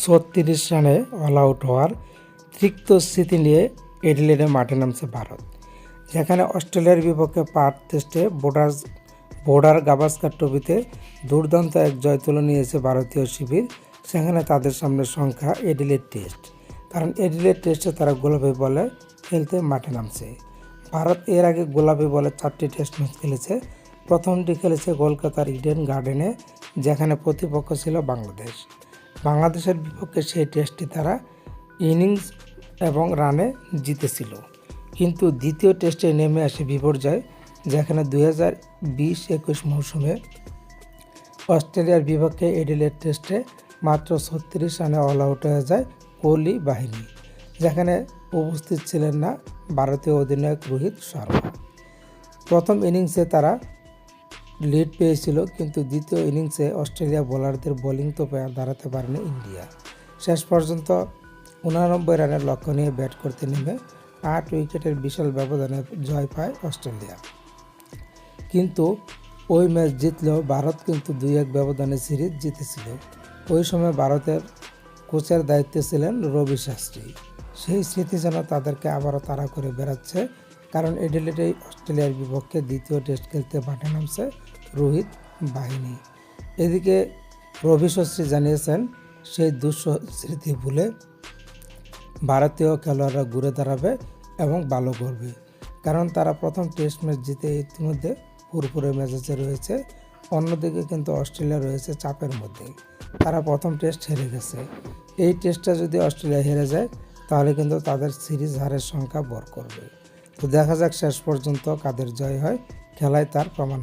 ছত্রিশ রানে all out হওয়ার তিক্ত স্মৃতি নিয়ে এডিলেডে মাঠে নামছে ভারত। যেখানে অস্ট্রেলিয়ার বিপক্ষে পার্ট টেস্টে বোর্ডার বোর্ডার গাভাস্কার ট্রফিতে দুর্দান্ত এক জয় তুলে নিয়েছে ভারতীয় শিবির। সেখানে তাদের সামনে সংখ্যা এডিলেড টেস্ট। কারণ এডিলেড টেস্টে তারা গোলাপি বলে খেলতে মাঠে নামছে। ভারত এর আগে গোলাপি বলে চারটি টেস্ট ম্যাচ খেলেছে। প্রথমটি খেলেছে কলকাতার ইডেন গার্ডেনে, যেখানে প্রতিপক্ষ ছিল বাংলাদেশ। বাংলাদেশের বিপক্ষে সেই টেস্টটি তারা ইনিংস এবং রানে জিতেছিল। কিন্তু দ্বিতীয় টেস্টে নেমে আসে বিপর্যয়, যেখানে দুই হাজার বিশ একুশ মৌসুমে অস্ট্রেলিয়ার বিপক্ষে এডিলেড টেস্টে মাত্র ছত্রিশ রানে অল আউট হয়ে যায় কোহলি বাহিনী, যেখানে উপস্থিত ছিলেন না ভারতীয় অধিনায়ক রোহিত শর্মা। প্রথম ইনিংসে তারা লিড পেয়েছিল, কিন্তু দ্বিতীয় ইনিংসে অস্ট্রেলিয়া বোলারদের বোলিং তো দাঁড়াতে পারেনি ইন্ডিয়া। শেষ পর্যন্ত উনানব্বই রানের লক্ষ্য নিয়ে ব্যাট করতে নেমে আট উইকেটের বিশাল ব্যবধানে জয় পায় অস্ট্রেলিয়া। কিন্তু ওই ম্যাচ জিতলেও ভারত কিন্তু দুই এক ব্যবধানে সিরিজ জিতেছিল। ওই সময় ভারতের কোচের দায়িত্বে ছিলেন রবি শাস্ত্রী। সেই স্মৃতি যেন তাদেরকে আবারও তাড়া করে বেড়াচ্ছে কারণ এডিলেটেই অস্ট্রেলিয়ার বিপক্ষে দ্বিতীয় টেস্ট খেলতে মাঠে নামছে রোহিত বাহিনী। এদিকে রবি শাস্ত্রী জানিয়েছেন, সেই দুঃস স্মৃতি ভুলে ভারতীয় খেলোয়াড়রা ঘুরে দাঁড়াবে এবং ভালো করবে, কারণ তারা প্রথম টেস্ট ম্যাচ জিতে ইতিমধ্যে পুরপুরে মেজাজে রয়েছে। অন্যদিকে কিন্তু অস্ট্রেলিয়া রয়েছে চাপের মধ্যে, তারা প্রথম টেস্ট হেরে গেছে। এই টেস্টটা যদি অস্ট্রেলিয়া হেরে যায়, তাহলে কিন্তু তাদের সিরিজ হারের সংখ্যা বর করবে। তো দেখা যাক শেষ পর্যন্ত কাদের জয় হয় খেলায় তার প্রমাণ